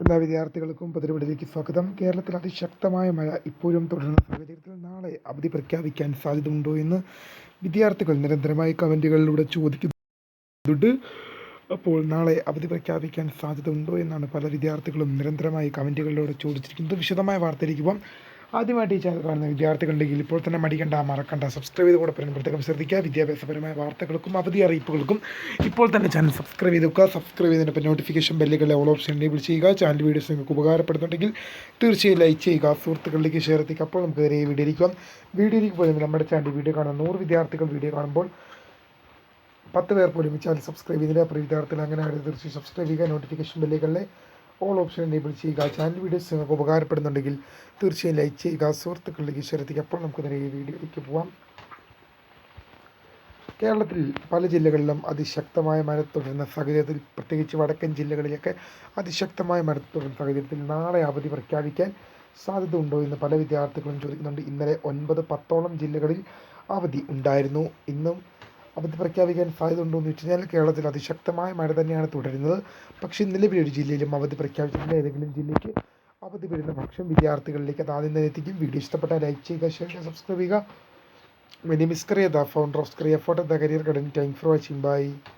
എല്ലാ വിദ്യാർത്ഥികൾക്കും പുതിരവിടിലേക്ക് സ്വാഗതം. കേരളത്തിൽ അതിശക്തമായ മഴ ഇപ്പോഴും തുടരുന്ന സാഹചര്യത്തിൽ നാളെ അവധി പ്രഖ്യാപിക്കാൻ സാധ്യതയുണ്ടോ എന്ന് വിദ്യാർത്ഥികൾ നിരന്തരമായി കമന്റുകളിലൂടെ ചോദിക്കുന്നുണ്ട്. അപ്പോൾ നാളെ അവധി പ്രഖ്യാപിക്കാൻ സാധ്യതയുണ്ടോ എന്നാണ് പല വിദ്യാർത്ഥികളും നിരന്തരമായി കമന്റുകളിലൂടെ ചോദിച്ചിരിക്കുന്നത്. വിശദമായ വാർത്തയിലേക്ക് പോകാം ആദ്യമായിട്ട് ഈ ചാനൽ കാണുന്ന വിദ്യാർത്ഥികളുണ്ടെങ്കിൽ ഇപ്പോൾ തന്നെ മടിക്കണ്ട മറക്കണ്ട സബ്സ്ക്രൈബ് ചെയ്ത് കൂടെ പറയാൻ പ്രത്യേകം ശ്രദ്ധിക്കുക. വിദ്യാഭ്യാസപരമായ വാർത്തകൾക്കും അവധി അറിയിപ്പുകൾക്കും ഇപ്പോൾ തന്നെ ചാനൽ സബ്സ്ക്രൈബ് ചെയ്ത് വെക്കുക. സബ്സ്ക്രൈബ് ചെയ്തതിനൊപ്പം നോട്ടിഫിക്കേഷൻ ബെല്ലുകളെ ഓൾ ഓപ്ഷൻ എനേബിൾ ചെയ്യുക. ചാനൽ വീഡിയോസ് നിങ്ങൾക്ക് ഉപകാരപ്പെടുന്നുണ്ടെങ്കിൽ തീർച്ചയായും ലൈക്ക് ചെയ്യുക. സുഹൃത്തുക്കളിലേക്ക് ഷെയർ എത്തിക്കുക. അപ്പോൾ നമുക്ക് നേരെ വീഡിയോ ഇരിക്കാം വീഡിയോയിലേക്ക് ഇരിക്കുമ്പോൾ നമ്മുടെ ചാനൽ വീഡിയോ കാണുന്ന നൂറ് വിദ്യാർത്ഥികൾ വീഡിയോ കാണുമ്പോൾ പത്ത് പേർ പോലും ഈ ചാനൽ സബ്സ്ക്രൈബ് ചെയ്തില്ല. അപ്പോൾ വിദ്യാർത്ഥികൾ അങ്ങനെ ആണെങ്കിൽ തീർച്ചയായും സബ്സ്ക്രൈബ് ചെയ്യുക. നോട്ടിഫിക്കേഷൻ ബെല്ലുകളിലെ ഓൾ ഓപ്ഷൻ എനേബിൾ ചെയ്യുക. ചാനൽ വീഡിയോസ് നിങ്ങൾക്ക് ഉപകാരപ്പെടുന്നുണ്ടെങ്കിൽ തീർച്ചയായും ലൈക്ക് ചെയ്യുക. സുഹൃത്തുക്കളിലേക്ക് ശ്രദ്ധിക്കുക അപ്പോൾ നമുക്ക് നേരെ വീഡിയോയിലേക്ക് പോവാം. കേരളത്തിൽ പല ജില്ലകളിലും അതിശക്തമായ മഴ തുടരുന്ന സാഹചര്യത്തിൽ പ്രത്യേകിച്ച് വടക്കൻ ജില്ലകളിലൊക്കെ അതിശക്തമായ മഴ തുടരുന്ന സാഹചര്യത്തിൽ നാളെ അവധി പ്രഖ്യാപിക്കാൻ സാധ്യത ഉണ്ടോ എന്ന് പല വിദ്യാർത്ഥികളും ചോദിക്കുന്നുണ്ട്. ഇന്നലെ ഒൻപത് പത്തോളം ജില്ലകളിൽ അവധി ഉണ്ടായിരുന്നു. ഇന്നും അവധി പ്രഖ്യാപിക്കാൻ സാധ്യത ഉണ്ടോ എന്ന് വെച്ച് കഴിഞ്ഞാൽ കേരളത്തിൽ അതിശക്തമായ മഴ തന്നെയാണ് തുടരുന്നത്. പക്ഷേ നിലവിൽ ഒരു ജില്ലയിലും അവധി പ്രഖ്യാപിച്ചിട്ടില്ല. ഏതെങ്കിലും ജില്ലയ്ക്ക് അവധി വരുന്ന പക്ഷം വിദ്യാർത്ഥികളിലേക്ക് അത് ആദ്യം തന്നെ എത്തിക്കും. വീഡിയോ ഇഷ്ടപ്പെട്ടാൽ ലൈക്ക് ചെയ്യുക ഷെയർ ചെയ്യുക സബ്സ്ക്രൈബ് ചെയ്യുക. My the founder of സ്ക്രിയ photo the career garden thank for watching Thank